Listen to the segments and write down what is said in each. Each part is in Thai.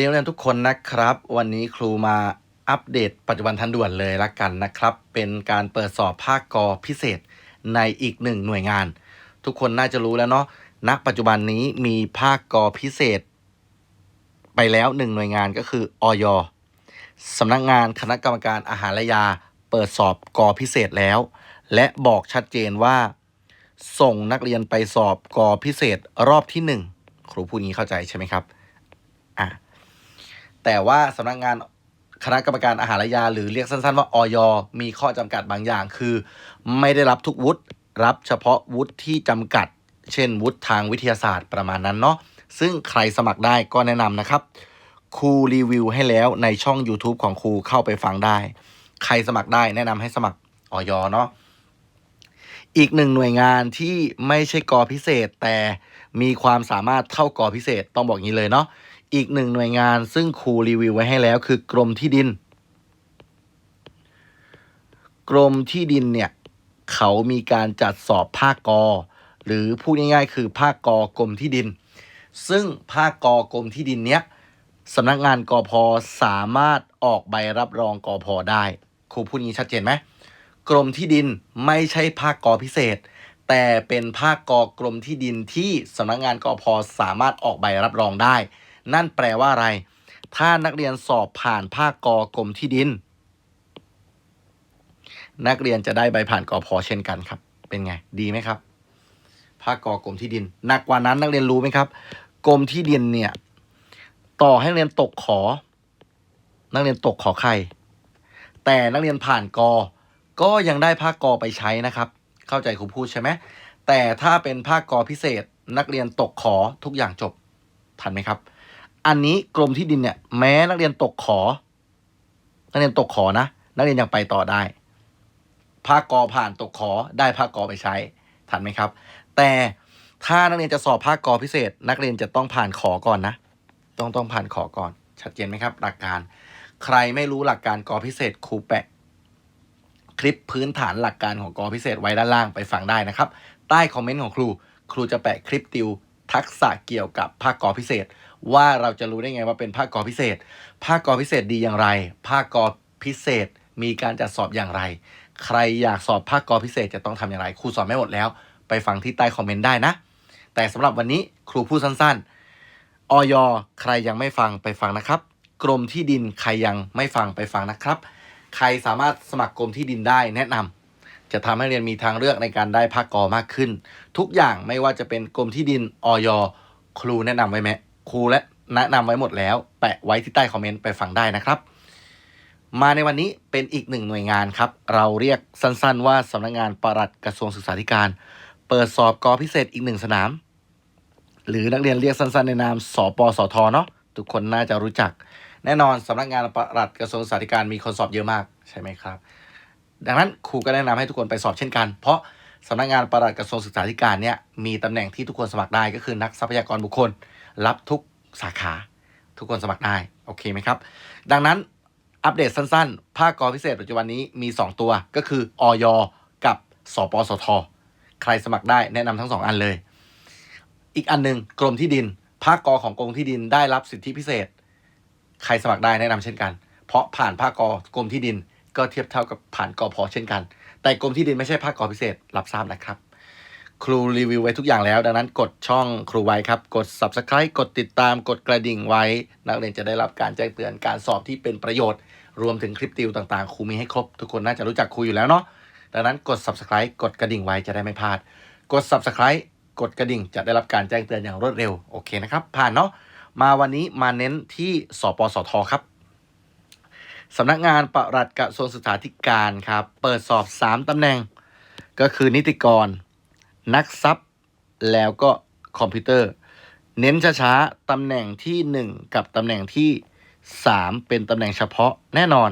เรียนทุกคนนะครับ วันนี้ครูมาอัปเดตปัจจุบันทันด่วนเลยละกันนะครับ เป็นการเปิดสอบภาคกอพิเศษในอีกหนึ่งหน่วยงาน ทุกคนน่าจะรู้แล้วเนาะณปัจจุบันนี้มีภาคกอพิเศษ ไปแล้วหนึ่งหน่วยงานก็คือออยสำนักงานคณะกรรมการอาหารและยา เปิดสอบกอพิเศษแล้ว และบอกชัดเจนว่า ส่งนักเรียนไปสอบกอพิเศษรอบที่หนึ่งครูพูดงี้เข้าใจใช่ไหมครับ แต่ว่าสำนักงานคณะกรรมการอาหารและยา หรือเรียกสั้นๆว่าออยมีข้อจำกัดบางอย่าง คือ ไม่ได้รับทุกวุฒิรับเฉพาะวุฒิที่จำกัด เช่น วุฒิทางวิทยาศาสตร์ประมาณนั้นเนาะซึ่งใครสมัครได้ก็แนะนำนะครับครูรีวิวให้แล้วในช่อง YouTube ของครูเข้าไปฟังได้ ใครสมัครได้แนะนำให้สมัครออยเนาะอีกหนึ่งหน่วยงานที่ไม่ใช่กอพิเศษ แต่มีความสามารถเท่ากอพิเศษต้องบอกงี้เลยเนาะ อีกหนึ่งหน่วยงานซึ่งครูรีวิวไว้ให้แล้วคือกรมที่ดิน กรมที่ดินเนี่ยเขามีการจัดสอบภาคกอ หรือพูดง่ายๆ คือภาคกอกรมที่ดิน ซึ่งภาคกอกรมที่ดินเนี้ยสำนักงานกอพอสามารถออกใบรับรองกอพอได้ครูพูดงี้ชัดเจนไหมกรมที่ดินไม่ใช่ภาคกอพิเศษ แต่เป็นภาคกอกรมที่ดินที่สำนักงานกอพอสามารถออกใบรับรองได้ นั่นแปลว่าอะไร ถ้านักเรียนสอบผ่านภาคกอกรมที่ดิน นักเรียนจะได้ใบผ่านกอพอเช่นกันครับ เป็นไง ดีไหมครับ ภาคกอกรมที่ดิน หนักกว่านั้นนักเรียนรู้ไหมครับ กรมที่ดินเนี่ย ต่อให้นักเรียนตกขอ นักเรียนตกขอไข่แต่นักเรียนผ่านกอ ก็ยังได้ภาคกอไปใช้นะครับ เข้าใจครูพูดใช่ไหมแต่ถ้าเป็นภาคกอพิเศษนักเรียนตกขอทุกอย่างจบ ทันไหมครับ อันนี้กรมที่ดินเนี่ย แม้นักเรียนตกขอ นักเรียนตกขอนะ นักเรียนยังไปต่อได้ภาคกอผ่านตกขอได้ภาคกอไปใช้ ทันไหมครับ แต่ถ้านักเรียนจะสอบภาคกอพิเศษ นักเรียนจะต้องผ่านขอก่อนนะ ต้องต้องผ่านขอก่อน ชัดเจนไหมครับ หลักการ ใครไม่รู้หลักการกอพิเศษครูแปะ คลิปพื้นฐานหลักการของกอพิเศษไว้ด้านล่างไปฟังได้นะครับ ใต้คอมเมนต์ของครู ครูจะแปะคลิปติว ทักษะเกี่ยวกับภาคกอพิเศษ ว่าเราจะรู้ได้ไงว่าเป็นภาคกอพิเศษ ภาคกอพิเศษดีอย่างไร ภาคกอพิเศษมีการจัดสอบอย่างไร ใครอยากสอบภาคกอพิเศษจะต้องทำอย่างไร ครูสอนไม่หมดแล้ว ไปฟังที่ใต้คอมเมนต์ได้นะ แต่สำหรับวันนี้ครูพูดสั้นๆออยใครยังไม่ฟังไปฟังนะครับ กรมที่ดินใครยังไม่ฟังไปฟังนะครับ ใครสามารถสมัครกรมที่ดินได้แนะนำจะทำให้เรียนมีทางเลือกในการได้ภาคกอมากขึ้น ทุกอย่างไม่ว่าจะเป็นกรมที่ดินออยครูแนะนำไว้ไหมครูและแนะนำไว้หมดแล้ว แปะไว้ที่ใต้คอมเมนต์ไปฟังได้นะครับ มาในวันนี้เป็นอีกหนึ่งหน่วยงานครับ เราเรียกสั้นๆ ว่าสำนักงานปลัดกระทรวงศึกษาธิการ เปิดสอบกอพิเศษอีกหนึ่งสนาม หรือนักเรียนเรียกสั้นๆ ในนามสปสทเนาะทุกคนน่าจะรู้จัก แน่นอนสำนักงานปลัดกระทรวงศึกษาธิการมีคนสอบเยอะมากใช่ไหมครับ ดังนั้นครูก็แนะนำให้ทุกคนไปสอบเช่นกัน เพราะ สำนักงานปลัดกระทรวงศึกษาธิการเนี่ยมีตำแหน่งที่ทุกคนสมัครได้ก็คือนักทรัพยากรบุคคล รับทุกสาขาทุกคนสมัครได้ โอเคไหมครับ ดังนั้นอัปเดตสั้นๆ ภาคกอพิเศษปัจจุบันนี้มี 2 ตัวก็คือออยกับสปสท ใครสมัครได้แนะนำทั้งสองอันเลย อีกอันหนึ่งกรมที่ดิน ภาคกอของกรมที่ดินได้รับสิทธิพิเศษ ใครสมัครได้แนะนำเช่นกัน เพราะผ่านภาคกอกรมที่ดิน ก็เทียบเท่ากับผ่านกอพอเช่นกัน แต่กรมที่ดินไม่ใช่ภาคกอพิเศษรับทราบนะครับ ครูรีวิวไว้ทุกอย่างแล้ว ดังนั้นกดช่องครูไว้ครับ กด subscribe กดติดตามกดกระดิ่งไว้ นักเรียนจะได้รับการแจ้งเตือนการสอบที่เป็นประโยชน์ รวมถึงคลิปติวต่างๆครูมีให้ครบทุกคนน่าจะรู้จักครูอยู่แล้วเนาะดังนั้นกด subscribe กดกระดิ่งไว้จะได้ไม่พลาด กด subscribe กดกระดิ่งจะได้รับการแจ้งเตือนอย่างรวดเร็วโอเคนะครับผ่านเนาะมาวันนี้มาเน้นที่สปสทครับ สำนักงานประหลัดกระทรวงศึกษาธิการครับ เปิดสอบ 3ตำแหน่ง ก็คือนิติกร นักทรัพย์ แล้วก็คอมพิวเตอร์ เน้นช้าๆตำแหน่งที่ 1 กับตำแหน่งที่ 3 เป็นตำแหน่งเฉพาะแน่นอน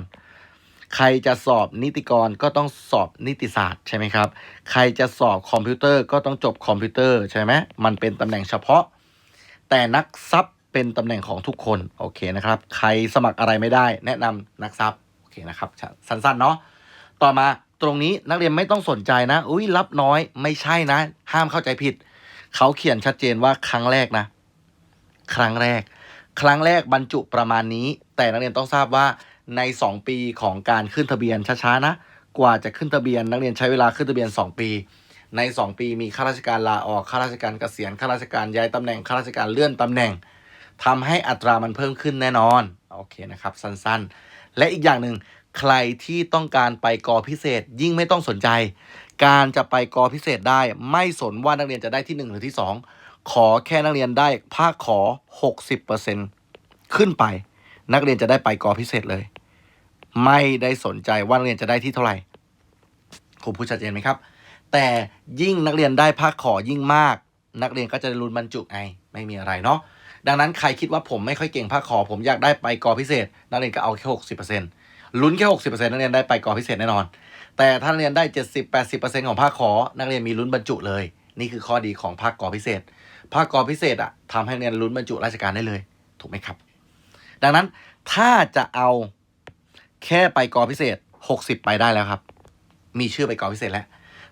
ใครจะสอบนิติกรก็ต้องสอบนิติศาสตร์ใช่ไหมครับ ใครจะสอบคอมพิวเตอร์ก็ต้องจบคอมพิวเตอร์ใช่ไหมมันเป็นตำแหน่งเฉพาะ แต่นักทรัพย์ เป็นตำแหน่งของทุกคนโอเคนะครับ ใครสมัครอะไรไม่ได้ แนะนำนักทรัพย์โอเคนะครับสั้นๆเนาะต่อมาตรงนี้นักเรียนไม่ต้องสนใจนะ อุ้ยรับน้อยไม่ใช่นะ ห้ามเข้าใจผิด เขาเขียนชัดเจนว่าครั้งแรกนะ ครั้งแรก ครั้งแรกบรรจุประมาณนี้ แต่นักเรียนต้องทราบว่าใน 2 ปีของการขึ้นทะเบียนช้าๆนะ กว่าจะขึ้นทะเบียน นักเรียนใช้เวลาขึ้นทะเบียน 2 ปี ใน 2 ปีมีข้าราชการลาออกข้าราชการเกษียณข้าราชการย้ายตำแหน่งข้าราชการเลื่อนตำแหน่ง ทำให้อัตรามันเพิ่มขึ้นแน่นอน โอเคนะครับ สั้นๆ และอีกอย่างหนึ่งใครที่ต้องการไปกอพิเศษยิ่งไม่ต้องสนใจ การจะไปกอพิเศษได้ ไม่สนว่านักเรียนจะได้ที่ 1 หรือที่ 2 ขอแค่นักเรียนได้ภาคขอ 60%ขึ้นไป นักเรียนจะได้ไปกอพิเศษเลย ไม่ได้สนใจว่านักเรียนจะได้ที่เท่าไหร่ครูพูดชัดเจนไหมครับ แต่ยิ่งนักเรียนได้ภาคขอยิ่งมาก นักเรียนก็จะได้ลุ้นบรรจุไงไม่มีอะไรเนาะ ดังนั้นใครคิดว่าผมไม่ค่อยเก่งภาคขอ ผมอยากได้ไปกอพิเศษ นักเรียนก็เอาแค่หกสิบเปอร์เซ็นต์ลุ้นแค่หกสิบเปอร์เซ็นต์นักเรียนได้ไปกอพิเศษแน่นอน แต่ถ้านักเรียนได้เจ็ดสิบแปดสิบเปอร์เซ็นต์ของภาคขอ นักเรียนมีลุ้นบรรจุเลย นี่คือข้อดีของภาคกอพิเศษ ภาคกอพิเศษอะทำให้นักเรียนลุ้นบรรจุราชการได้เลย ถูกไหมครับ ดังนั้นถ้าจะเอาแค่ไปกอพิเศษ60ไปได้แล้วครับ มีชื่อไปกอพิเศษแล้ว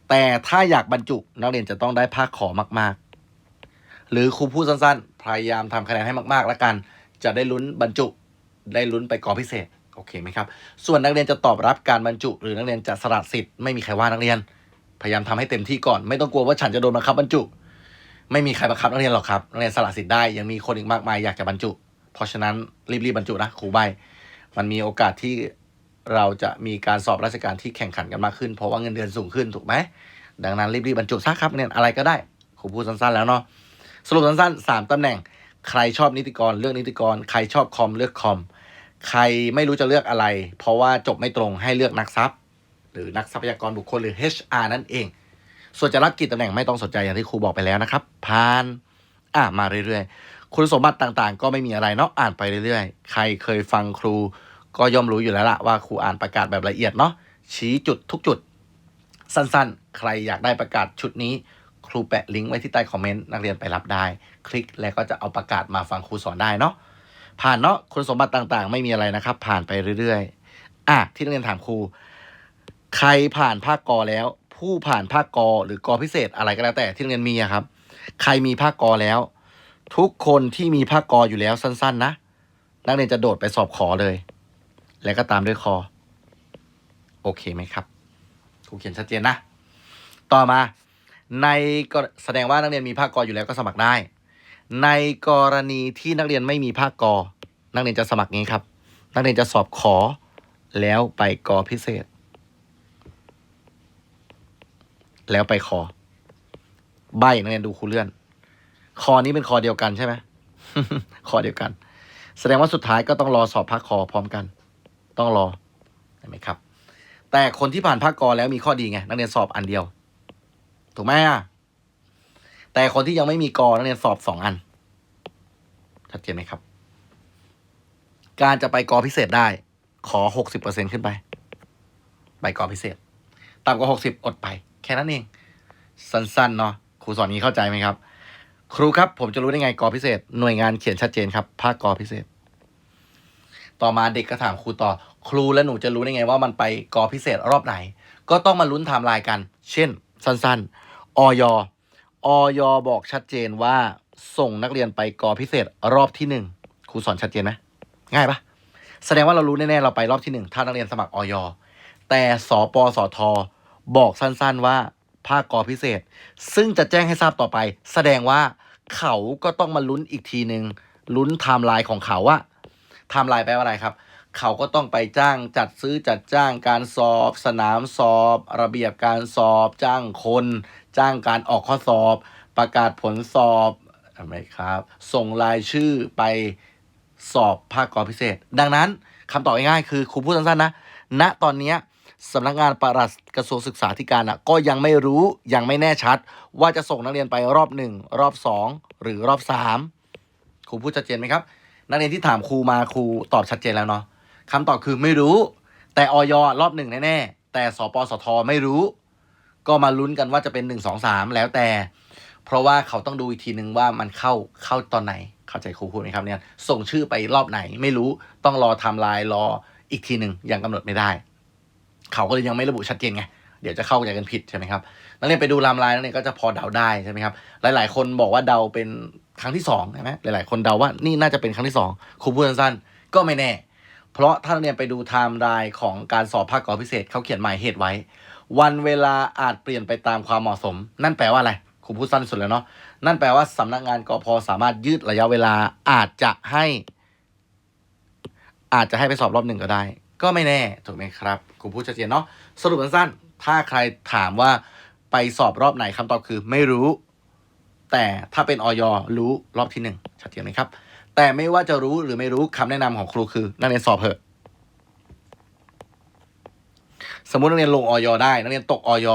แต่ถ้าอยากบรรจุนักเรียนจะต้องได้ภาคขอมาก ๆ หรือครูพูดสั้นๆ พยายามทำคะแนนให้มากๆแล้วกัน จะได้ลุ้นบรรจุได้ลุ้นไปกอพิเศษโอเคไหมครับ ส่วนนักเรียนจะตอบรับการบรรจุ หรือนักเรียนจะสละสิทธิ์ไม่มีใครว่านักเรียน พยายามทำให้เต็มที่ก่อน ไม่ต้องกลัวว่าฉันจะโดนบังคับบรรจุ ไม่มีใครบังคับนักเรียนหรอกครับนักเรียนสละสิทธิ์ได้ยังมีคนอีกมากมายอยากจะบรรจุ เพราะฉะนั้นรีบๆบรรจุนะครูใบมันมีโอกาสที่เราจะมีการสอบราชการที่แข่งขันกันมากขึ้น เพราะว่าเงินเดือนสูงขึ้นถูกไหมดังนั้นรีบๆบรรจุซะครับเนี่ยอะไรก็ได้ครูพูดสั้นๆแล้วเนาะ สรุปสั้นๆสามตำแหน่ง ใครชอบนิติกรเลือกนิติกร ใครชอบคอมเลือกคอม ใครไม่รู้จะเลือกอะไร เพราะว่าจบไม่ตรงให้เลือกนักทรัพย์ หรือนักทรัพยากรบุคคลหรือ HR นั่นเอง ส่วนจะรับกี่ตำแหน่งไม่ต้องสนใจอย่างที่ครูบอกไปแล้วนะครับผ่านอะมาเรื่อยๆ คุณสมบัติต่างๆ ก็ไม่มีอะไรเนาะอ่านไปเรื่อยๆ ใครเคยฟังครูก็ย่อมรู้อยู่แล้วละว่าครูอ่านประกาศแบบละเอียดเนาะชี้จุดทุกจุด สั้นๆ ใครอยากได้ประกาศชุดนี้ ครูแปะลิงก์ไว้ที่ใต้คอมเมนต์นักเรียนไปรับได้ คลิกแล้วก็จะเอาประกาศมาฟังครูสอนได้เนาะผ่านเนาะคุณสมบัติต่างๆ ไม่มีอะไรนะครับ ผ่านไปเรื่อยๆอะที่นักเรียนถามครูใครผ่านภาคกอแล้ว ผู้ผ่านภาคกอหรือกอพิเศษอะไรก็แล้วแต่ที่นักเรียนมีอะครับ ใครมีภาคกอแล้ว ทุกคนที่มีภาคกออยู่แล้วสั้น ๆ นะ นักเรียนจะโดดไปสอบขอเลย แล้วก็ตามด้วยคอ โอเคไหมครับครูเขียนชัดเจนนะ ต่อมา ในก็แสดงว่านักเรียนมีภาคกออยู่แล้วก็สมัครได้ ในกรณีที่นักเรียนไม่มีภาคกอ นักเรียนจะสมัครงี้ครับ นักเรียนจะสอบขอแล้วไปกอพิเศษ แล้วไปคอใบนักเรียนดูครูเลื่อน คอนี้เป็นคอเดียวกันใช่ไหมคอเดียวกัน แสดงว่าสุดท้ายก็ต้องรอสอบภาคคอพร้อมกัน ต้องรอเห็นไหมครับ แต่คนที่ผ่านภาคกอแล้วมีข้อดีไงนักเรียนสอบอันเดียว ถูกไหมอะ แต่คนที่ยังไม่มีกอนักเรียนสอบสองอัน ชัดเจนไหมครับ การจะไปกอพิเศษได้ ขอหกสิบเปอร์เซ็นขึ้นไป ไปกอพิเศษ ต่ำกว่าหกสิบอดไป แค่นั้นเอง สั้นๆ เนาะครูสอนนี้เข้าใจไหมครับ ครูครับ ผมจะรู้ได้ไงกอพิเศษ หน่วยงานเขียนชัดเจนครับ ภาคกอพิเศษ ต่อมาเด็กก็ถามครูต่อ ครูและหนูจะรู้ได้ไงว่ามันไปกอพิเศษรอบไหน ก็ต้องมาลุ้นไทม์ไลน์กัน เช่น สั้นๆ ออยออยบอกชัดเจนว่าส่งนักเรียนไปกอพิเศษรอบที่หนึ่งครูสอนชัดเจนไหมง่ายปะแสดงว่าเรารู้แน่ๆเราไปรอบที่หนึ่งถ้านักเรียนสมัครออยแต่สปสทบอกสั้นๆว่าภาคกอพิเศษ ซึ่งจะแจ้งให้ทราบต่อไป แสดงว่าเขาก็ต้องมาลุ้นอีกทีหนึ่งลุ้นไทม์ไลน์ของเขาว่าไทม์ไลน์แปลว่าอะไรครับ เขาก็ต้องไปจ้างจัดซื้อจัดจ้างการสอบ สนามสอบ ระเบียบการสอบ จ้างคน จ้างการออกข้อสอบ ประกาศผลสอบทำไมครับ ส่งรายชื่อไปสอบภาคกอพิเศษ ดังนั้นคำตอบง่ายๆคือครูพูดสั้นๆนะณตอนนี้สำนักงานปลัดกระทรวงศึกษาธิการอะก็ยังไม่รู้ยังไม่แน่ชัด ว่าจะส่งนักเรียนไปรอบหนึ่งรอบสองหรือรอบสามครูพูดชัดเจนไหมครับ นักเรียนที่ถามครูมาครูตอบชัดเจนแล้วเนาะคำตอบคือไม่รู้ แต่ออยรอบหนึ่งแน่ๆแต่สปสทไม่รู้ ก็มาลุ้นกันว่าจะเป็นหนึ่งสองสามแล้วแต่ เพราะว่าเขาต้องดูอีกทีนึงว่ามันเข้าเข้าตอนไหน เข้าใจครูพูดไหมครับเนี่ยส่งชื่อไปรอบไหนไม่รู้ต้องรอไทม์ไลน์รออีกทีหนึ่งยังกำหนดไม่ได้ เขาก็เลยยังไม่ระบุชัดเจนไงเดี๋ยวจะเข้าใจกันผิดใช่ไหมครับนักเรียนไปดูไทม์ไลน์นักเรียนก็จะพอเดาได้ใช่ไหมครับหลาย ๆ คนบอกว่าเดาเป็นครั้งที่สองใช่ไหมหลาย ๆ คนเดาว่านี่น่าจะเป็นครั้งที่สองครูพูดสั้นๆก็ไม่แน่ เพราะถ้านักเรียนไปดูไทม์ไลน์ของการสอบภาคกอพิเศษเขาเขียนหมายเหตุไว้ วันเวลาอาจเปลี่ยนไปตามความเหมาะสม นั่นแปลว่าอะไรครูพูดสั้นสุดแล้วเนาะนั่นแปลว่าสำนักงานกพสามารถยืดระยะเวลาอาจจะให้ อาจจะให้ไปสอบรอบหนึ่งก็ได้ ก็ไม่แน่ถูกไหมครับครูพูดชัดเจนเนาะสรุปสั้นๆถ้าใครถามว่าไปสอบรอบไหนคำตอบคือ ไม่รู้ แต่ถ้าเป็นออยรู้รอบที่หนึ่งชัดเจนไหมครับ แต่ไม่ว่าจะรู้หรือไม่รู้คำแนะนำของครูคือนักเรียนสอบเถอะ สมมตินักเรียนลงออยได้ นักเรียนตกออย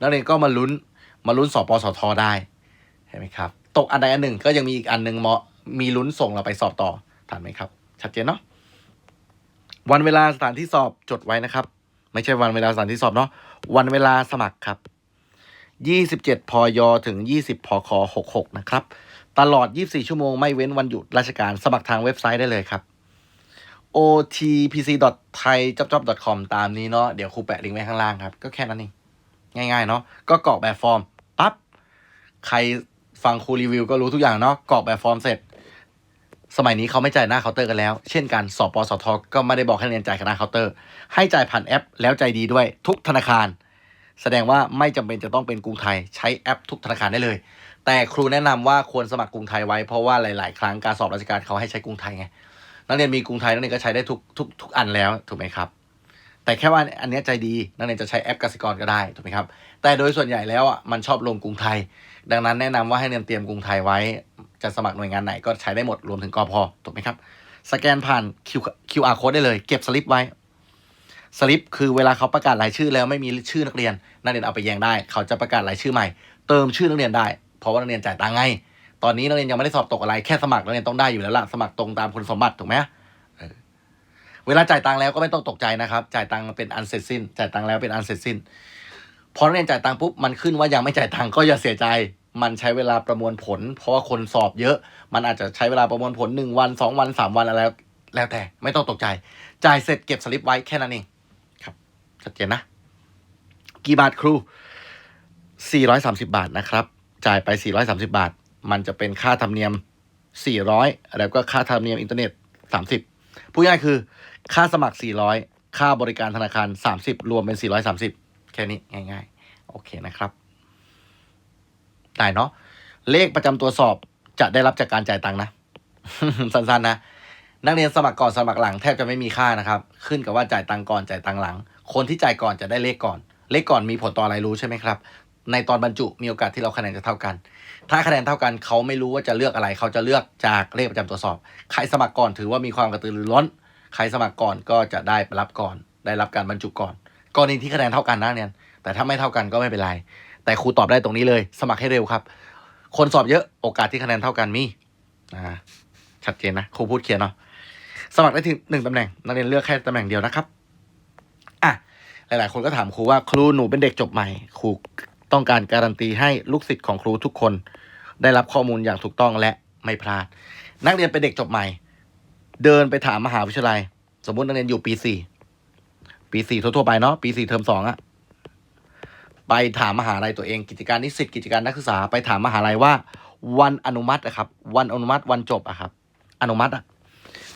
นักเรียนก็มาลุ้นมาลุ้นสอบปสทได้เห็นไหมครับ ตกอันใดอันหนึ่งก็ยังมีอีกอันหนึ่งมมีลุ้นส่งเราไปสอบต่อทันไหมครับ ชัดเจนเนาะวันเวลาสถานที่สอบจดไว้นะครับ ไม่ใช่วันเวลาสถานที่สอบเนาะวันเวลาสมัครครับยี่สิบเจ็ดพยถึงยี่สิบพคหกหกนะครับ ตลอด 24 ชั่วโมงไม่เว้นวันหยุดราชการสมัครทางเว็บไซต์ได้เลยครับ otpc.thaijobjob.com ตามนี้เนาะเดี๋ยวครูแปะลิงก์ไว้ข้างล่างครับ ก็แค่นั้นเองง่ายๆเนาะก็กรอกแบบฟอร์มปั๊บใครฟังครูรีวิวก็รู้ทุกอย่างเนาะกรอกแบบฟอร์มเสร็จ สมัยนี้เขาไม่จ่ายหน้าเคาน์เตอร์กันแล้ว เช่นกันสปสทก็ไม่ได้บอกให้เรียนจ่ายหน้าเคาน์เตอร์ ให้จ่ายผ่านแอปแล้วใจดีด้วยทุกธนาคาร แสดงว่าไม่จำเป็นจะต้องเป็นกรุงไทยใช้แอปทุกธนาคารได้เลย แต่ครูแนะนำว่าควรสมัครกรุงไทยไว้เพราะว่าหลาย ๆ ครั้งการสอบราชการเขาให้ใช้กรุงไทยไง นักเรียนมีกรุงไทยนักเรียนก็ใช้ได้ทุกทุกทุกอันแล้วถูกไหมครับ แต่แค่ว่าอันนี้ใจดีนักเรียนจะใช้แอปกสิกรก็ได้ถูกไหมครับ แต่โดยส่วนใหญ่แล้วอะมันชอบลงกรุงไทย ดังนั้นแนะนำว่าให้เรียนเตรียมกรุงไทยไว้ จะสมัครหน่วยงานไหนก็ใช้ได้หมดรวมถึงกอพอถูกไหมครับสแกนผ่าน Q QR code ได้เลย เก็บสลิปไว้สลิปคือเวลาเขาประกาศรายชื่อแล้วไม่มีชื่อนักเรียน นักเรียนเอาไปแยงได้ เขาจะประกาศรายชื่อใหม่ เติมชื่อนักเรียนได้ เพราะว่านักเรียนจ่ายตังค์ไง ตอนนี้นักเรียนยังไม่ได้สอบตกอะไรแค่สมัครนักเรียนต้องได้อยู่แล้วล่ะสมัครตรงตามคุณสมบัติถูกไหมเเวลาจ่ายตังค์แล้วก็ไม่ต้องตกใจนะครับ จ่ายตังค์เป็นอันเสร็จสิ้น จ่ายตังค์แล้วเป็นอันเสร็จสิ้น พอนักเรียนจ่ายตังค์ปุ๊บมันขึ้นว่ายังไม่จ่ายตังค์ก็อย่าเสียใจ มันใช้เวลาประมวลผล เพราะว่าคนสอบเยอะ มันอาจจะใช้เวลาประมวลผลหนึ่งวันสองวันสามวันอะไรแล้วแล้วแต่ไม่ต้องตกใจ จ่ายเสร็จเก็บสลิปไว้แค่นั้นเองครับชัดเจนนะ กี่บาทครู 430 บาทนะครับ จ่ายไป 430 บาท มันจะเป็นค่าธรรมเนียม 400 แล้วก็ค่าธรรมเนียมอินเทอร์เน็ต 30พูดง่ายคือค่าสมัคร 400 ค่าบริการธนาคาร 30 รวมเป็น 430 แค่นี้ง่าย ๆ โอเคนะครับได้เนาะเลขประจำตัวสอบจะได้รับจากการจ่ายตังค์นะ สั้นๆนะนักเรียนสมัครก่อนสมัครหลังแทบจะไม่มีค่านะครับ ขึ้นกับว่าจ่ายตังค์ก่อนจ่ายตังค์หลัง คนที่จ่ายก่อนจะได้เลขก่อน เลขก่อนมีผลต่ออะไรรู้ใช่ไหมครับ ในตอนบรรจุมีโอกาสที่เราคะแนนจะเท่ากัน ถ้าคะแนนเท่ากันเขาไม่รู้ว่าจะเลือกอะไร เขาจะเลือกจากเลขประจำตัวสอบ ใครสมัครก่อนถือว่ามีความกระตือรือร้น ใครสมัครก่อนก็จะได้รับก่อน ได้รับการบรรจุก่อนกรณีที่คะแนนเท่ากันนะเนี่ยแต่ถ้าไม่เท่ากันก็ไม่เป็นไร แต่ครูตอบได้ตรงนี้เลย สมัครให้เร็วครับ คนสอบเยอะโอกาสที่คะแนนเท่ากันมีอ่าชัดเจนนะครูพูดเคลียร์เนาะสมัครได้ถึงหนึ่งตำแหน่งนักเรียนเลือกแค่ตำแหน่งเดียวนะครับอะหลาย ๆ คนก็ถามครูว่าครูหนูเป็นเด็กจบใหม่ ครู ต้องการการันตีให้ลูกศิษย์ของครูทุกคน ได้รับข้อมูลอย่างถูกต้องและไม่พลาด นักเรียนเป็นเด็กจบใหม่ เดินไปถามมหาวิทยาลัย สมมตินักเรียนอยู่ปีสี่ปีสี่ทั่วๆไปเนาะปีสี่เทอมสองอะไปถามมหาลัยตัวเอง กิจการนิสิตกิจการนักศึกษาไปถามมหาลัยว่า วันอนุมัติอะครับ วันอนุมัติวันจบอะครับ อนุมัติอะ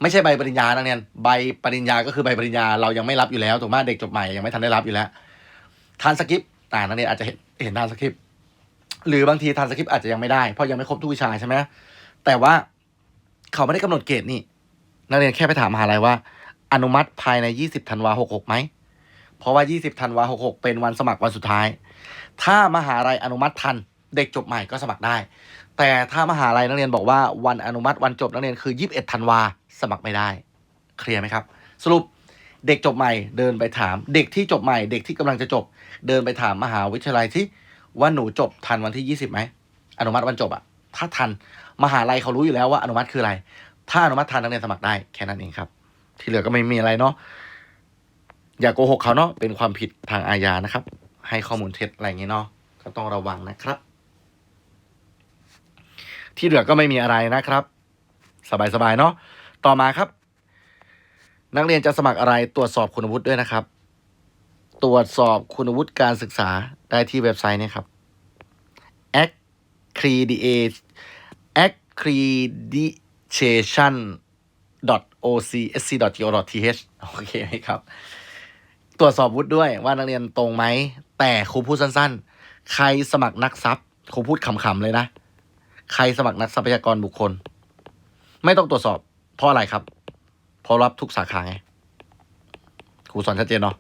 ไม่ใช่ใบปริญญานักเรียนใบปริญญาก็คือใบปริญญาเรายังไม่รับอยู่แล้วถูกไหมเด็กจบใหม่ยังไม่ทันได้รับอยู่แล้วทานสคริปต่านักเรียนอาจจะเห็น เห็นทานสคริปต์หรือบางทีทานสคริปต์อาจจะยังไม่ได้เพราะยังไม่ครบทุกวิชาใช่ไหมแต่ว่าเขาไม่ได้กำหนดเกรดนี่ นักเรียนแค่ไปถามมหาลัยว่า อนุมัติภายใน 20ธันวาหกหกไหมเพราะว่า 20ธันวาหกหกเป็นวันสมัครวันสุดท้าย ถ้ามหาลัยอนุมัติทันเด็กจบใหม่ก็สมัครได้ แต่ถ้ามหาลัยนักเรียนบอกว่าวันอนุมัติวันจบนักเรียนคือ 21ธันวาสมัครไม่ได้ เคลียร์ไหมครับ สรุป เด็กจบใหม่เดินไปถาม เด็กที่จบใหม่ เด็กที่กำลังจะจบ เดินไปถามมหาวิทยาลัยที่ว่าหนูจบทันวันที่20ไหมอนุมัติวันจบอะถ้าทันมหาลัยเขารู้อยู่แล้วว่าอนุมัติคืออะไร ถ้าอนุมัติทันนักเรียนสมัครได้แค่นั้นเองครับ ที่เหลือก็ไม่มีอะไรเนาะอย่าโกหกเขาเนาะเป็นความผิดทางอาญานะครับ ให้ข้อมูลเท็จอะไรอย่างนี้เนาะก็ต้องระวังนะครับ ที่เหลือก็ไม่มีอะไรนะครับ สบายๆเนาะต่อมาครับ นักเรียนจะสมัครอะไรตรวจสอบคุณวุฒิด้วยนะครับ ตรวจสอบคุณวุฒิการศึกษาได้ที่เว็บไซต์นี่ยครับ accreditation accreditation ocsc.go.th โอเคไหมครับ ตรวจสอบวุฒิด้วยว่านักเรียนตรงไหม แต่ครูพูดสั้นๆ ใครสมัครนักทรัพย์ครูพูดขำๆเลยนะ ใครสมัครนักทรัพยากรบุคคล ไม่ต้องตรวจสอบเพราะอะไรครับ ราะรับทุกสาขาไงครูสอนชัดเจนเนาะ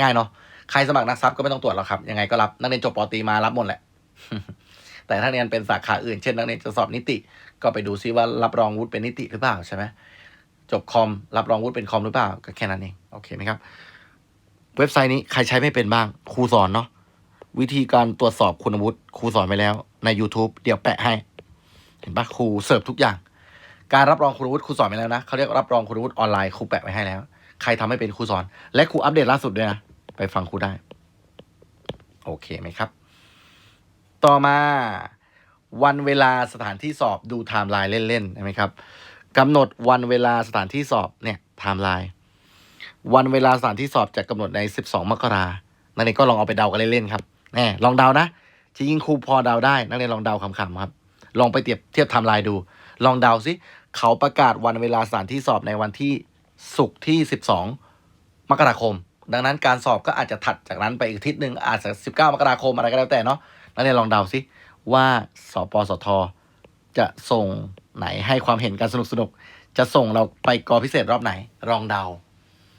ง่ายเนาะใครสมัครนักทรัพย์ก็ไม่ต้องตรวจหรอกครับ ยังไงก็รับนักเรียนจบปอตรีมารับหมดแหละ แต่ถ้าเรียนเป็นสาขาอื่นเช่นนักเรียนจะสอบนิติ ก็ไปดูซิว่ารับรองวุฒิเป็นนิติหรือเปล่าใช่ไหมจบคอมรับรองวุฒิเป็นคอมหรือเปล่าก็แค่นั้นเองโอเคไหมครับ เว็บไซต์นี้ใครใช้ไม่เป็นบ้างครูสอนเนาะวิธีการตรวจสอบคุณวุฒิครูสอนไปแล้วใน YouTube เดี๋ยวแปะให้ เห็นปะครูเสิร์ฟทุกอย่าง การรับรองคุณวุฒิครูสอนไปแล้วนะเขาเรียกรับรองคุณวุฒิออนไลน์ครูแปะไว้ให้แล้ว ใครทำให้เป็นครูสอน และครูอัปเดตล่าสุดด้วยนะ ไปฟังครูได้ โอเคไหมครับ ต่อมาวันเวลาสถานที่สอบดูไทม์ไลน์เล่นๆใช่ไหมครับกำหนดวันเวลาสถานที่สอบเนี่ยไทม์ไลน์วันเวลาสถานที่สอบจะกำหนดใน 12 มกรานักเรียนก็ลองเอาไปเดากันเล่นๆครับแน่ลองเดานะจริงๆครูพอเดาได้ นักเรียนลองเดาคำๆครับ ลองไปเทียบเทียบไทม์ไลน์ดู ลองเดาซิเขาประกาศวันเวลาสถานที่สอบในวันที่ศุกร์ที่ 12 มกราคม ดังนั้นการสอบก็อาจจะถัดจากนั้นไปอีกทิศหนึ่งอาจจะ 19 มกราคมอะไรก็แล้วแต่เนาะนักเรียนลองเดาซิว่าสปสท จะส่งไหนให้ความเห็นกันสนุกสนุกจะส่งเราไปกอพิเศษรอบไหนลองเดา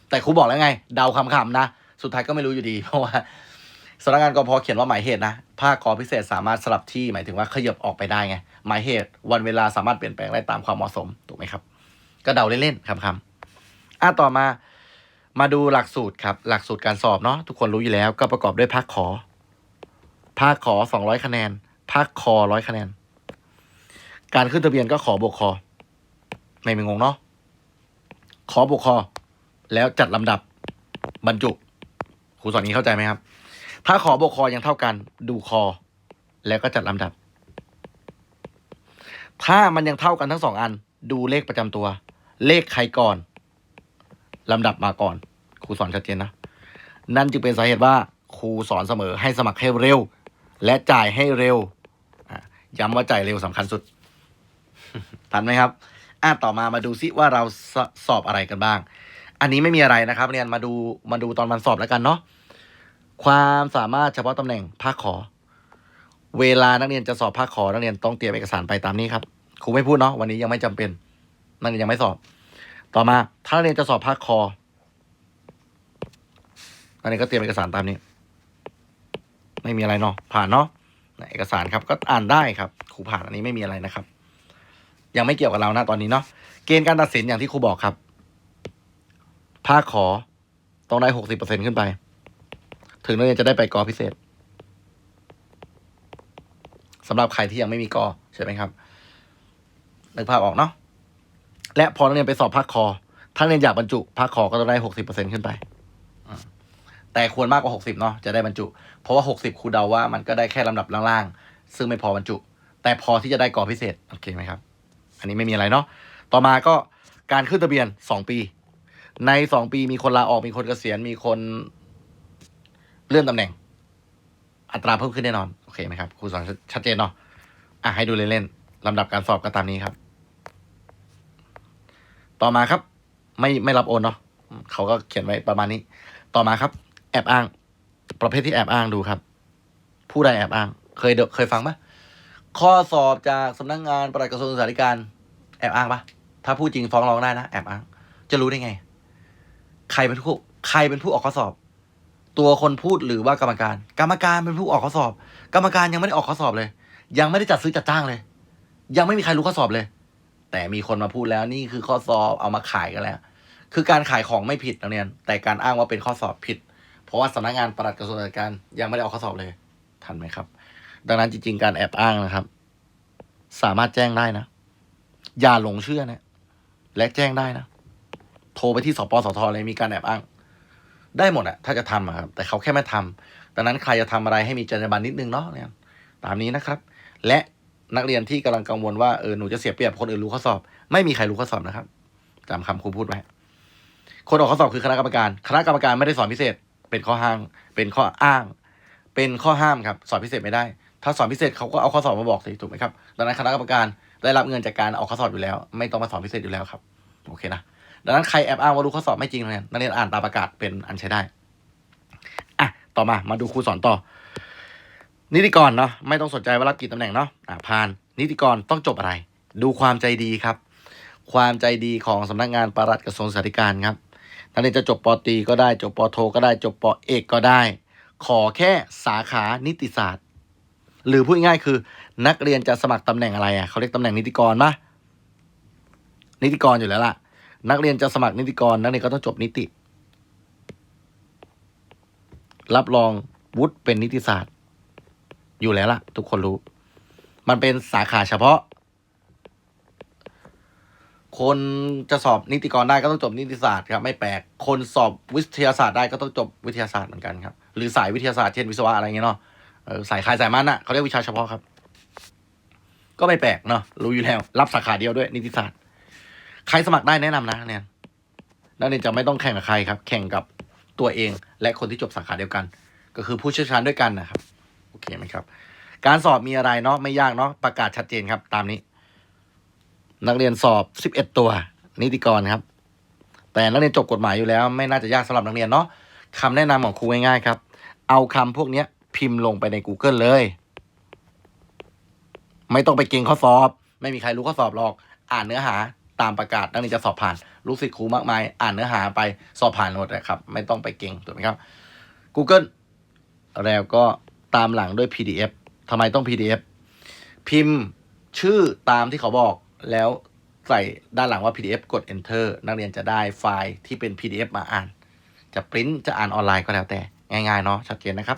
แต่ครูบอกแล้วไง เดาคำๆนะ สุดท้ายก็ไม่รู้อยู่ดี เพราะว่า สำนักงานกพเขียนว่าหมายเหตุนะ ภาคกอพิเศษสามารถสลับที่หมายถึงว่าขยับออกไปได้ไง หมายเหตุวันเวลาสามารถเปลี่ยนแปลงได้ตามความเหมาะสม ถูกไหมครับ ก็เดาเล่นๆคำๆอะต่อมา มาดูหลักสูตรครับ หลักสูตรการสอบเนาะทุกคนรู้อยู่แล้ว ก็ประกอบด้วยภาคขอ ภาคขอสองร้อยคะแนน ภาคคอร้อยคะแนน การขึ้นทะเบียนก็ขอบวกคอ ไม่มีงงเนาะ ขอบวกคอ แล้วจัดลำดับบรรจุครูสอนนี้เข้าใจไหมครับ ถ้าขอบวกคอยังเท่ากัน ดูคอ แล้วก็จัดลำดับ ถ้ามันยังเท่ากันทั้งสองอัน ดูเลขประจำตัว เลขใครก่อนลำดับมาก่อนครูสอนชัดเจนนะ นั่นจึงเป็นสาเหตุว่าครูสอนเสมอให้สมัครให้เร็ว และจ่ายให้เร็วย้ำว่าจ่ายเร็วสำคัญสุด ทันไหมครับอะต่อมามาดูซิว่าเราสสอบอะไรกันบ้าง อันนี้ไม่มีอะไรนะครับเรียนมาดูมาดูตอนวันสอบแล้วกันเนาะ ความสามารถเฉพาะตำแหน่งภาคขอ เวลานักเรียนจะสอบภาคขอ นักเรียนต้องเตรียมเอกสารไปตามนี้ครับครูไม่พูดเนาะวันนี้ยังไม่จำเป็น นักเรียนยังไม่สอบ ต่อมา ถ้านักเรียนจะสอบภาคคอนักเรียนก็เตรียมเอกสารตามนี้ ไม่มีอะไรเนาะผ่านเนาะเอกสารครับก็อ่านได้ครับครูผ่านอันนี้ไม่มีอะไรนะครับ ยังไม่เกี่ยวกับเรานะตอนนี้เนาะเกณฑ์การตัดสินอย่างที่ครูบอกครับ ภาคขอต้องได้หกสิบเปอร์เซ็นขึ้นไป ถึงนักเรียนจะได้ไปกอพิเศษสำหรับใครที่ยังไม่มีกอใช่ไหมครับนึกภาพออกเนาะและพอนักเรียนไปสอบภาคคอ ถ้านักเรียนอยากบรรจุภาคคอก็ต้องได้หกสิบเปอร์เซ็นขึ้นไปแต่ควรมากกว่าหกสิบเนาะจะได้บรรจุ เพราะว่าหกสิบครูเดาว่ามันก็ได้แค่ลำดับล่างๆซึ่งไม่พอบรรจุ แต่พอที่จะได้กอพิเศษโอเคไหมครับ อันนี้ไม่มีอะไรเนาะต่อมาก็การขึ้นทะเบียนสองปี ในสองปีมีคนลาออกมีคนเกษียณมีคน เลื่อนตำแหน่ง อัตราเพิ่มขึ้นแน่นอนโอเคไหมครับครูสอนชัดเจนเนาะอะให้ดูเล่นๆลำดับการสอบก็ตามนี้ครับ ต่อมาครับ ไม่ไม่รับโอนเนาะเขาก็เขียนไว้ประมาณนี้ ต่อมาครับ แอบอ้าง ประเภทที่แอบอ้างดูครับ ผู้ใดแอบอ้าง เคยเคยฟังปะข้อสอบจากสำนักงานปลัดกระทรวงศึกษาธิการแอบอ้างปะถ้าพูดจริงฟ้องร้องได้นะแอบอ้าง จะรู้ได้ไง ใครเป็นผู้ ใครเป็นผู้ออกข้อสอบ ตัวคนพูดหรือว่ากรรมการ กรรมการเป็นผู้ออกข้อสอบ กรรมการยังไม่ได้ออกข้อสอบเลย ยังไม่ได้จัดซื้อจัดจ้างเลย ยังไม่มีใครรู้ข้อสอบเลย แต่มีคนมาพูดแล้วนี่คือข้อสอบเอามาขายกันแล้ว คือการขายของไม่ผิดนะเนี่ยแต่การอ้างว่าเป็นข้อสอบผิด เพราะว่าสำนักงานปลัดกระทรวงศึกษาธิการยังไม่ได้ออกข้อสอบเลย ทันไหมครับ ดังนั้นจริง ๆ การแอบอ้างนะครับ สามารถแจ้งได้นะ อย่าหลงเชื่อนะและแจ้งได้นะ โทรไปที่สปสทเลยมีการแอบอ้าง ได้หมดอะถ้าจะทำอะครับแต่เขาแค่ไม่ทำดังนั้นใครจะทำอะไรให้มีจรรยาบรรณนิดนึงเนาะเนี่ยตามนี้นะครับ และนักเรียนที่กำลังกังวลว่าเออหนูจะเสียเปรียบคนอื่นรู้ข้อสอบ ไม่มีใครรู้ข้อสอบนะครับจำคำครูพูดไว้คนออกข้อสอบคือคณะกรรมการ คณะกรรมการไม่ได้สอนพิเศษ เป็นข้อห้าง เป็นข้ออ้าง เป็นข้อห้ามครับสอบพิเศษไม่ได้ ถ้าสอบพิเศษเขาก็เอาข้อสอบมาบอกสิถูกไหมครับดังนั้นคณะกรรมการได้รับเงินจากการเอาข้อสอบอยู่แล้ว ไม่ต้องมาสอบพิเศษอยู่แล้วครับ โอเคนะ ดังนั้นใครแอบอ้างว่ารู้ข้อสอบไม่จริงเนี่ยนักเรียนอ่านตามประกาศเป็นอันใช้ได้ อะ ต่อมา มาดูครูสอนต่อ นิติกรเนาะ ไม่ต้องสนใจว่ารับกี่ตำแหน่งเนาะ อะผ่าน นิติกรต้องจบอะไร ดูความใจดีครับ ความใจดีของสำนักงานปลัดกระทรวงสาธารณครับนักเรียนจะจบปตีก็ได้ จบปโท ก็ได้ จบปเอกก็ได้ ขอแค่สาขานิติศาสตร์ หรือพูดง่ายคือ นักเรียนจะสมัครตำแหน่งอะไรอะเขาเรียกตำแหน่งนิติกรปะนิติกรอยู่แล้วล่ะ นักเรียนจะสมัครนิติกร นักเรียนก็ต้องจบนิติ รับรองวุฒิเป็นนิติศาสตร์ อยู่แล้วล่ะ ทุกคนรู้ มันเป็นสาขาเฉพาะ คนจะสอบนิติกรได้ก็ต้องจบนิติศาสตร์ครับ ไม่แปลก คนสอบวิทยาศาสตร์ได้ก็ต้องจบวิทยาศาสตร์เหมือนกันครับ หรือสายวิทยาศาสตร์เช่นวิศวะอะไรเงี้ยเนาะสายคายสายมันอะเขาเรียกวิชาเฉพาะครับ ก็ไม่แปลกเนาะรู้อยู่แล้ว รับสาขาเดียวด้วยนิติศาสตร์ ใครสมัครได้แนะนำนะเนี่ยนักเรียนจะไม่ต้องแข่งกับใครครับ แข่งกับตัวเอง และคนที่จบสาขาเดียวกัน ก็คือผู้เชี่ยวชาญด้วยกันนะครับ โอเคไหมครับ การสอบมีอะไรเนาะไม่ยากเนาะประกาศชัดเจนครับ ตามนี้ นักเรียนสอบ 11 ตัว นิติกรครับ แต่นักเรียนจบกฎหมายอยู่แล้ว ไม่น่าจะยากสำหรับนักเรียนเนาะคำแนะนำของครูง่ายๆครับ เอาคำพวกเนี้ยพิมพ์ลงไปใน Google เลย ไม่ต้องไปเก่งข้อสอบ ไม่มีใครรู้ข้อสอบหรอก อ่านเนื้อหา ตามประกาศนักเรียนจะสอบผ่าน ลูกศิษย์ครูมากมาย อ่านเนื้อหาไปสอบผ่านหมดนะครับ ไม่ต้องไปเก่งถูกไหมครับ Google แล้วก็ตามหลังด้วย PDF ทำไมต้อง PDF พิมพ์ชื่อตามที่เขาบอกแล้วใส่ด้านหลังว่า PDF กด enter นักเรียนจะได้ไฟล์ที่เป็น PDF มาอ่าน จะปริ้นจะอ่านออนไลน์ก็แล้วแต่ ง่ายๆ เนาะชัดเจนนะครับ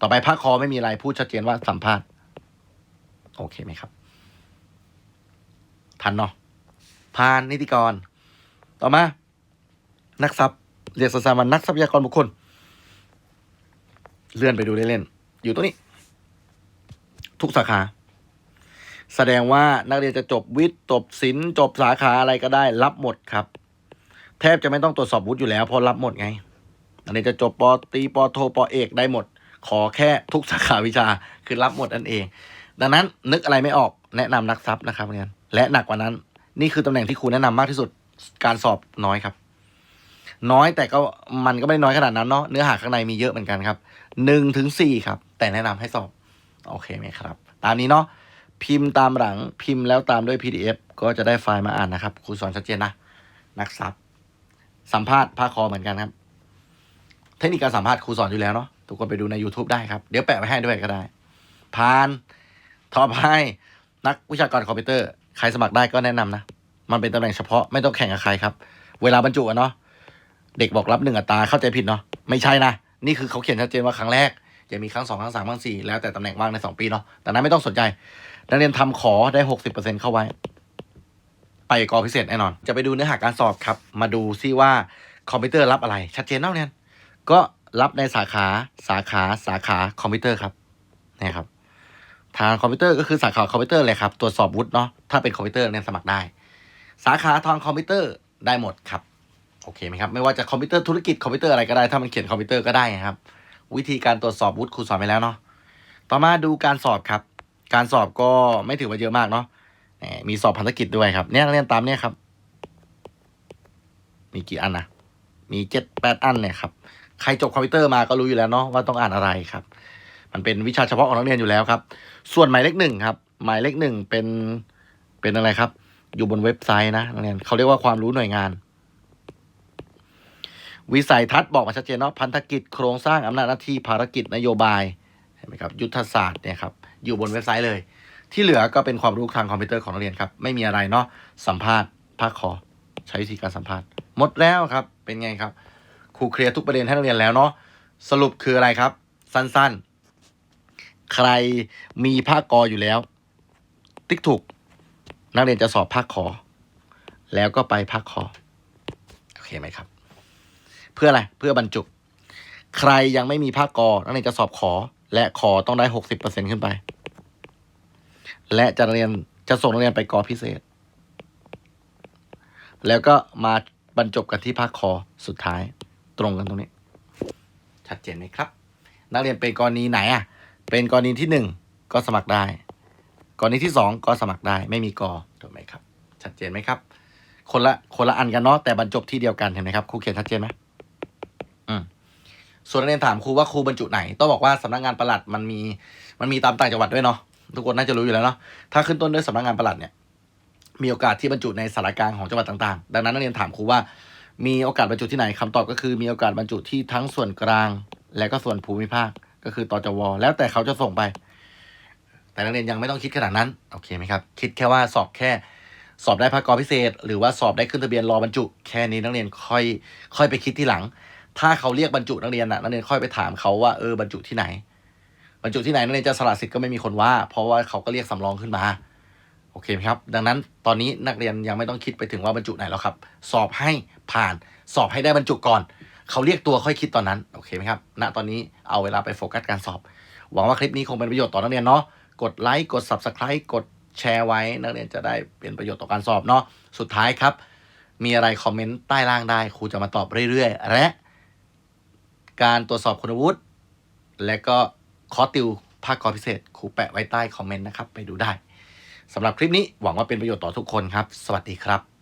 ต่อไปภาคคอไม่มีอะไรพูดชัดเจนว่าสัมภาษณ์ โอเคไหมครับ ทันเนาะ พานนิติกร ต่อมา นักทรัพย์เรียกสั้นๆว่านักทรัพยากรบุคคล เลื่อนไปดูเล่นๆ อยู่ตรงนี้ ทุกสาขา แสดงว่านักเรียนจะจบวิทย์จบศิลป์จบสาขาอะไรก็ได้ รับหมดครับ แทบจะไม่ต้องตรวจสอบวุฒิอยู่แล้วเพราะรับหมดไงนักเรียนจะจบปตีปโทปเอกได้หมด ขอแค่ทุกสาขาวิชาคือรับหมดนั่นเอง ดังนั้นนึกอะไรไม่ออกแนะนำนักทรัพย์นะครับเรียนและหนักกว่านั้น นี่คือตำแหน่งที่ครูแนะนำมากที่สุดการสอบน้อยครับ น้อยแต่ก็มันก็ไม่ได้น้อยขนาดนั้นเนาะเนื้อหาข้างในมีเยอะเหมือนกันครับหนึ่งถึงสี่ครับ แต่แนะนำให้สอบ โอเคไหมครับ ตามนี้เนาะพิมพ์ตามหลังพิมพ์แล้วตามด้วย PDF ก็จะได้ไฟล์มาอ่านนะครับครูสอนชัดเจนนะนักซับสัมภาษณ์ภาคคอเหมือนกันครับ เทคนิคการสัมภาษณ์ครูสอนอยู่แล้วเนาะทุกคนไปดูใน YouTube ได้ครับ เดี๋ยวแปะไว้ให้ด้วยก็ได้ผ่านต่อไปนักวิชาการคอมพิวเตอร์ ใครสมัครได้ก็แนะนำนะ มันเป็นตำแหน่งเฉพาะไม่ต้องแข่งกับใครครับ เวลาบรรจุอะเนาะเด็กบอกรับหนึ่งอัตราเข้าใจผิดเนาะไม่ใช่นะ นี่คือเขาเขียนชัดเจนว่าครั้งแรกจะมีครั้งสองครั้งสามครั้งสี่แล้วแต่ตำแหน่งว่างในสองปีเนาะแต่นั้นไม่ต้องสนใจ นักเรียนทำขอได้หกสิบเปอร์เซ็นเข้าไว้ ไปกอพิเศษแน่นอน จะไปดูเนื้อหาการสอบครับ มาดูซิว่าคอมพิวเตอร์รับอะไร ชัดเจนเนาะเรียนก็รับในสาขาสาขาสาขาคอมพิวเตอร์ครับนี่ครับ ทางคอมพิวเตอร์ก็คือสาขาคอมพิวเตอร์เลยครับ ตรวจสอบวุฒิเนาะถ้าเป็นคอมพิวเตอร์เรียสมัครได้ สาขาทางคอมพิวเตอร์ได้หมดครับโอเคไหมครับไม่ว่าจะคอมพิวเตอร์ธุรกิจคอมพิวเตอร์อะไรก็ได้ถ้ามันเขียนคอมพิวเตอร์ก็ได้ครับ วิธีการตรวจสอบวุฒิครูสอนไปแล้วเนาะต่อมาดูการสอบครับ การสอบก็ไม่ถือว่าเยอะมากเนาะมีสอบพันธกิจด้วยครับ เนี่ยเรียนตามเนี่ยครับ มีกี่อันนะมีเจ็ดแปดอันเนี่ยครับใครจบคอมพิวเตอร์มาก็รู้อยู่แล้วเนาะว่าต้องอ่านอะไรครับ มันเป็นวิชาเฉพาะของนักเรียนอยู่แล้วครับ ส่วนหมายเลขหนึ่งครับ หมายเลขหนึ่งเป็นเป็นอะไรครับ อยู่บนเว็บไซต์นะนักเรียนเขาเรียกว่าความรู้หน่วยงาน วิสัยทัศน์บอกมาชัดเจนเนาะพันธกิจโครงสร้างอำนาจหน้าที่ภารกิจนโยบายเห็นไหมครับยุทธศาสตร์เนี่ยครับอยู่บนเว็บไซต์เลย ที่เหลือก็เป็นความรู้ทางคอมพิวเตอร์ของนักเรียนครับ ไม่มีอะไรเนาะสัมภาษณ์ภาคคอใช้วิธีการสัมภาษณ์ หมดแล้วครับเป็นไงครับครูเคลียร์ทุกประเด็นให้นักเรียนแล้วเนาะสรุปคืออะไรครับ สั้นๆ ใครมีภาคกออยู่แล้ว ติ๊กถูก นักเรียนจะสอบภาคขอ แล้วก็ไปภาคคอโอเคไหมครับ เพื่ออะไร เพื่อบรรจุ ใครยังไม่มีภาคกอ นักเรียนจะสอบขอ และขอต้องได้หกสิบเปอร์เซ็นขึ้นไป และจะเรียนจะส่งนักเรียนไปกอพิเศษ แล้วก็มาบรรจบกันที่ภาคคอสุดท้ายตรงกันตรงนี้ ชัดเจนไหมครับ นักเรียนเป็นกรณีไหนอะ เป็นกรณีที่หนึ่งก็สมัครได้ กรณีที่สองก็สมัครได้ ไม่มีกอถูกไหมครับ ชัดเจนไหมครับ คนละคนละอันกันเนาะแต่บรรจบที่เดียวกันเห็นไหมครับครูเขียนชัดเจนไหมอืมส่วนนักเรียนถามครูว่าครูบรรจุไหนต้องบอกว่าสำนักงานประหลัดมันมีมันมีตามต่างจังหวัดด้วยเนาะทุกคนน่าจะรู้อยู่แล้วเนาะถ้าขึ้นต้นด้วยสำนักงานประหลัดเนี่ยมีโอกาสที่บรรจุในสารกลางของจังหวัดต่างๆ ดังนั้นนักเรียนถามครูว่า มีโอกาสบรรจุที่ไหนคำตอบก็คือมีโอกาสบรรจุที่ทั้งส่วนกลาง และก็ส่วนภูมิภาค ก็คือตจวแล้วแต่เขาจะส่งไป แต่นักเรียนยังไม่ต้องคิดขนาดนั้น โอเคไหมครับ คิดแค่ว่าสอบแค่สอบได้ภาคกรพิเศษ หรือว่าสอบได้ขึ้นทะเบียนรอบรรจุ แค่นี้นักเรียนค่อยค่อยไปคิดที่หลัง ถ้าเขาเรียกบรรจุนักเรียนน่ะนักเรียนค่อยไปถามเขาว่าเออบรรจุที่ไหน บรรจุที่ไหนนักเรียนจะสละสิทธิ์ก็ไม่มีคนว่า เพราะว่าเขาก็เรียกสำรองขึ้นมาโอเคไหมครับ ดังนั้นตอนนี้นักเรียนยังไม่ต้องคิดไปถึงว่าบรรจุไหนแล้วครับ สอบให้ผ่าน สอบให้ได้บรรจุก่อน เขาเรียกตัวค่อยคิดตอนนั้น โอเคไหมครับ ณ ตอนนี้เอาเวลาไปโฟกัสการสอบ หวังว่าคลิปนี้คงเป็นประโยชน์ต่อนักเรียนเนาะ กดไลค์ กด Subscribe กดแชร์ไว้ นักเรียนจะได้เป็นประโยชน์ต่อการสอบเนาะ สุดท้ายครับ มีอะไรคอมเมนต์ใต้ล่างได้ ครูจะมาตอบเรื่อยๆ และ การตรวจสอบคุณวุฒิ และก็คอติวภาคกรพิเศษ ครูแปะไว้ใต้คอมเมนต์นะครับ ไปดูได้สำหรับคลิปนี้หวังว่าเป็นประโยชน์ต่อทุกคนครับ สวัสดีครับ